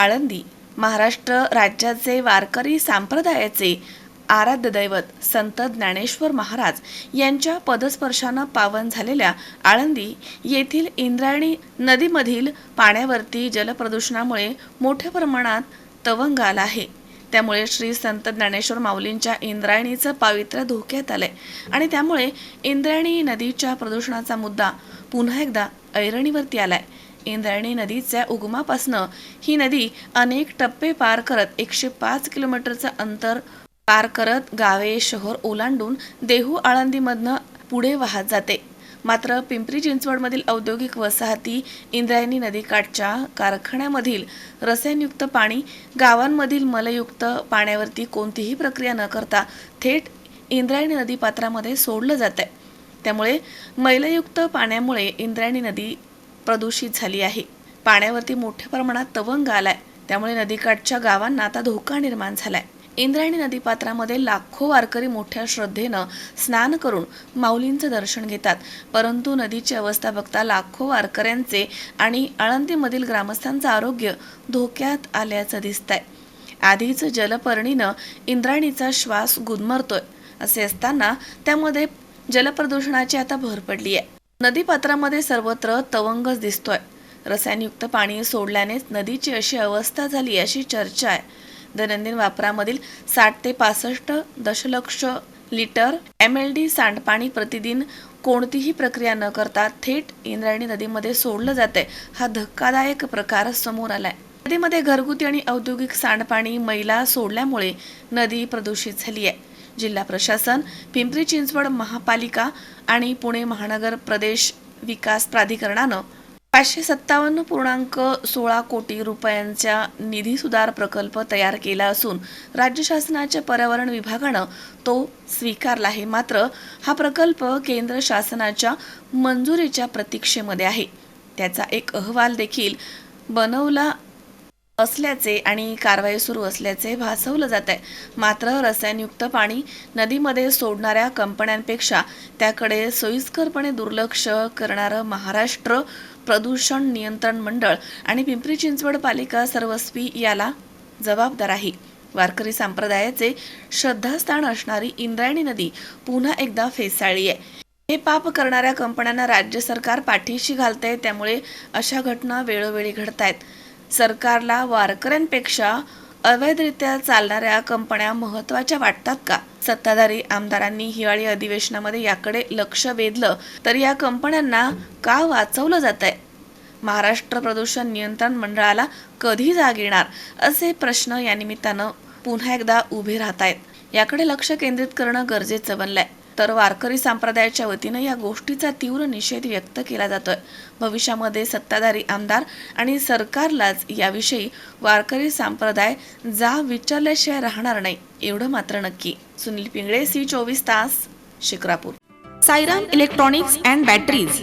आळंदी. महाराष्ट्र राज्याचे वारकरी संप्रदायाचे आराध्य दैवत संत ज्ञानेश्वर महाराज यांच्या पदस्पर्शानं पावन झालेल्या आळंदी येथील इंद्रायणी नदीमधील पाण्यावरती जलप्रदूषणामुळे मोठ्या प्रमाणात तवंग आला आहे. त्यामुळे श्री संत ज्ञानेश्वर माऊलींच्या इंद्रायणीचं पावित्र्य धोक्यात आलंय आणि त्यामुळे इंद्रायणी नदीच्या प्रदूषणाचा मुद्दा पुन्हा एकदा ऐरणीवरती आलाय. इंद्रायणी नदीच्या उगमापासनं ही नदी अनेक टप्पे पार करत एकशे पाच किलोमीटरचं अंतर पार करत गावे शहर ओलांडून देहू आळंदीमधनं पुढे वाहत जाते. मात्र पिंपरी चिंचवडमधील औद्योगिक वसाहती इंद्रायणी नदीकाठच्या कारखान्यामधील रसायनयुक्त पाणी गावांमधील मलयुक्त पाण्यावरती कोणतीही प्रक्रिया न करता थेट इंद्रायणी नदी पात्रामध्ये सोडलं जात आहे त्यामुळे मैलयुक्त पाण्यामुळे इंद्रायणी नदी प्रदूषित झाली आहे. पाण्यावरती मोठ्या प्रमाणात तवंग आलाय. त्यामुळे नदीकाठच्या गावांना आता धोका निर्माण झालाय. इंद्रायणी नदीपात्रामध्ये लाखो वारकरी मोठ्या श्रद्धेनं स्नान करून माऊलींचं दर्शन घेतात. परंतु नदीची अवस्था बघता लाखो वारकऱ्यांचे आणि आळंदीमधील ग्रामस्थांचं आरोग्य धोक्यात आल्याचं दिसतंय. आधीच जलपर्णीनं इंद्रायणीचा श्वास गुदमरतोय असे असताना त्यामध्ये जलप्रदूषणाची आता भर पडली आहे नदीपात्रामध्ये सर्वत्र तवंगच दिसतोय. रसायनयुक्त पाणी सोडल्यानेच नदीची अशी अवस्था झाली अशी चर्चा आहे. दैनंदिन वापरामधील साठ ते पासष्ट दशलक्ष लिटर एम एल डी सांडपाणी प्रतिदिन कोणतीही प्रक्रिया न करता थेट इंद्रायणी नदीमध्ये सोडलं जाते हा धक्कादायक प्रकार समोर आलाय. नदीमध्ये घरगुती आणि औद्योगिक सांडपाणी मैला सोडल्यामुळे नदी प्रदूषित झाली आहे जिल्हा प्रशासन पिंपरी चिंचवड महापालिका आणि पुणे महानगर प्रदेश विकास प्राधिकरणानं पाचशे सत्तावन्न पूर्णांक सोळा कोटी रुपयांचा निधी सुधार प्रकल्प तयार केला असून राज्य शासनाच्या पर्यावरण विभागानं तो स्वीकारला आहे. मात्र हा प्रकल्प केंद्र शासनाच्या मंजुरीच्या प्रतीक्षेमध्ये आहे. त्याचा एक अहवाल देखील बनवला असल्याचे आणि कारवाई सुरू असल्याचे भासवलं जात आहे मात्र रसायनयुक्त पाणी नदीमध्ये सोडणाऱ्या कंपन्यांपेक्षा त्याकडे सोयीस्करपणे दुर्लक्ष करणारं महाराष्ट्र प्रदूषण नियंत्रण मंडळ आणि पिंपरी चिंचवड पालिका सर्वस्वी याला जबाबदार आहे वारकरी संप्रदायाचे श्रद्धास्थान असणारी इंद्रायणी नदी पुन्हा एकदा फेसाळली आहे. हे पाप करणाऱ्या कंपन्यांना राज्य सरकार पाठीशी घालतंय त्यामुळे अशा घटना वेळोवेळी घडत आहेत सरकारला वारकऱ्यांपेक्षा अवैधरित्या चालणाऱ्या कंपन्या महत्त्वाच्या वाटतात का? सत्ताधारी आमदारांनी हिवाळी अधिवेशनामध्ये याकडे लक्ष वेधलं तर या कंपन्यांना का वाचवलं जात आहे महाराष्ट्र प्रदूषण नियंत्रण मंडळाला कधी जाग येणार? असे प्रश्न या निमित्तानं पुन्हा एकदा उभे राहत आहेत याकडे लक्ष केंद्रित करणं गरजेचं बनलंय. तर वारकरी संप्रदायाच्या वतीनं या गोष्टीचा तीव्र निषेध व्यक्त केला जातोय. भविष्यामध्ये सत्ताधारी आमदार आणि सरकारलाच याविषयी वारकरी संप्रदाय जा विचारल्याशिवाय राहणार नाही एवढं मात्र नक्की. सुनील पिंगळे सी चोवीस तास Shikrapur. Sairam electronics and batteries.